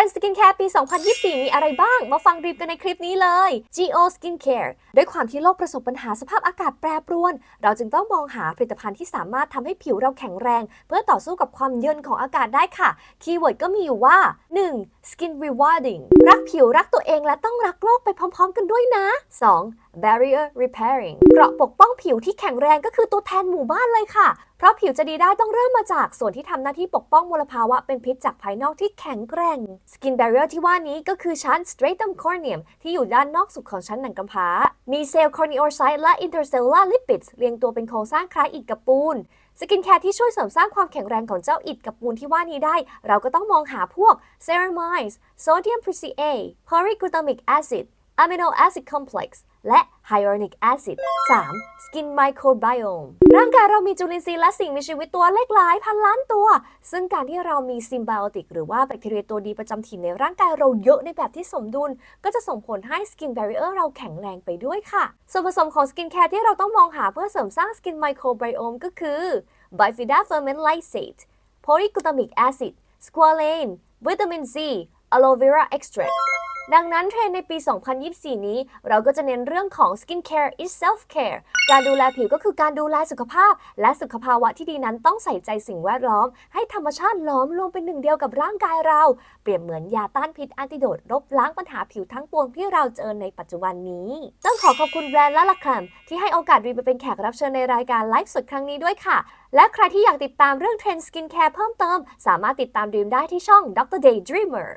รนด์สกินแคร์ปี 2024 มีอะไรบ้าง มาฟังรีบกันในคลิปนี้เลย Geo Skincare ด้วยความที่โลกประสบปัญหาสภาพอากาศแปรปรวน เราจึงต้องมองหาผลิตภัณฑ์ที่สามารถทำให้ผิวเราแข็งแรง เพื่อต่อสู้กับความเย็นของอากาศได้ค่ะ คีย์เวิร์ดก็มีอยู่ว่า 1. Skin Rewarding รักผิวรักตัวเองและต้องรักโลกไปพร้อม ๆ กันด้วยนะ 2. Barrier Repairing เกราะปกป้องผิวที่แข็งแรงก็คือตัวแทนหมู่บ้านเลยค่ะ เพราะผิวจะดีได้ต้องเริ่มมาจากส่วนที่ทำหน้าที่ปกป้องมลภาวะเป็นพิษจากภายนอกที่แข็งแกร่ง Skin Barrier ที่ว่านี้ก็คือชั้น Stratum Corneum ที่อยู่ด้านนอกสุดของชั้นหนังกำพร้า มีเซลล์ Corneocyte และ Intercellular Lipids เรียงตัวเป็นโครงสร้างคล้ายอิฐกับปูนสกินแคร์ที่ช่วยเสริมสร้างความแข็งแรงของเจ้าอิฐกับปูนที่ว่านี้ได้ เราก็ต้องมองหาพวก ceramides sodium preca polyglutamic acid amino acid complex และ hyaluronic acid 3. skin microbiome ร่างกายเรามีจุลินทรีย์และสิ่งมีชีวิตตัวเล็กหลายพันล้านตัว ซึ่งการที่เรามีซิมไบโอติกหรือว่าแบคทีเรียตัวดีประจำถิ่นในร่างกายเราเยอะในแบบที่สมดุล ก็จะส่งผลให้ skin barrier เราแข็งแรงไปด้วยค่ะ ส่วนผสมของสกินแคร์ที่เราต้องมองหาเพื่อเสริมสร้าง skin microbiome ก็คือ bifida ferment lysate polyglutamic acid squalane วิตามิน C aloe vera extract ดังนั้นเทรนในปี 2024 นี้ เราก็จะเน้นเรื่องของ skin care is self care การดูแลผิวก็คือการดูแลสุขภาพ และสุขภาวะที่ดีนั้นต้องใส่ใจสิ่งแวดล้อม ให้ธรรมชาติล้อมรวมเป็นหนึ่งเดียวกับร่างกายเรา เปรียบเหมือนยาต้านพิษแอนติโดดลบล้างปัญหาผิวทั้งปวงที่เราเจอในปัจจุบันนี้ ต้องขอขอบคุณแบรนด์ละละคัมที่ให้โอกาสรีไปเป็นแขกรับเชิญในรายการไลฟ์สดครั้งนี้ด้วยค่ะ และใครที่อยากติดตามเรื่องเทรนด์สกินแคร์เพิ่มเติม สามารถติดตามดีมได้ที่ช่อง Dr. Daydreamer